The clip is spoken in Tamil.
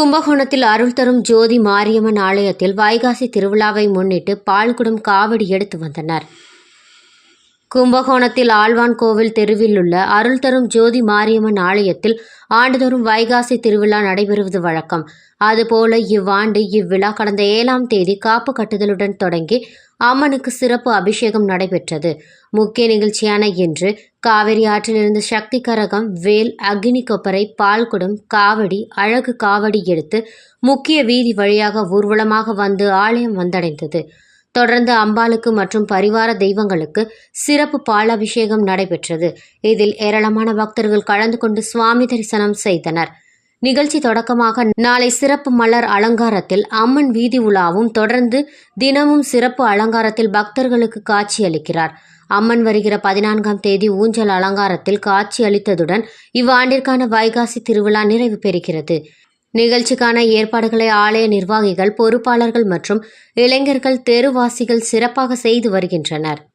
கும்பகோணத்தில் அருள் தரும் ஜோதி மாரியம்மன் ஆலயத்தில் வைகாசி திருவிழாவை முன்னிட்டு பால்குடம் காவடி எடுத்து வந்தனர். கும்பகோணத்தில் ஆழ்வான் கோவில் தெருவில் உள்ள அருள் தரும் ஜோதி மாரியம்மன் ஆலயத்தில் ஆண்டுதோறும் வைகாசி திருவிழா நடைபெறுவது வழக்கம். அதுபோல இவ்வாண்டு இவ்விழா கடந்த ஏழாம் தேதி காப்பு கட்டுதலுடன் தொடங்கி அம்மனுக்கு சிறப்பு அபிஷேகம் நடைபெற்றது. முக்கிய நிகழ்ச்சியான இன்று காவிரி ஆற்றிலிருந்து சக்தி கரகம் வேல் அக்னி கொப்பரை பால்குடம் காவடி அழகு காவடி எடுத்து முக்கிய வீதி வழியாக ஊர்வலமாக வந்து ஆலயம் வந்தடைந்தது. தொடர்ந்து அம்பாளுக்கு மற்றும் பரிவார தெய்வங்களுக்கு சிறப்பு பாலாபிஷேகம் நடைபெற்றது. இதில் ஏராளமான பக்தர்கள் கலந்து கொண்டு சுவாமி தரிசனம் செய்தனர். நிகழ்ச்சி தொடக்கமாக நாளை சிறப்பு மலர் அலங்காரத்தில் அம்மன் வீதி உலாவும் தொடர்ந்து தினமும் சிறப்பு அலங்காரத்தில் பக்தர்களுக்கு காட்சி அளிக்கிறார் அம்மன் வருகிற பதினான்காம் தேதி ஊஞ்சல் அலங்காரத்தில் காட்சி அளித்ததுடன் இவ்வாண்டிற்கான வைகாசி திருவிழா நிறைவு பெறுகிறது. நிகழ்ச்சிக்கான ஏற்பாடுகளை ஆலய நிர்வாகிகள் பொறுப்பாளர்கள் மற்றும் இளைஞர்கள் தெருவாசிகள் சிறப்பாக செய்து வருகின்றனர்.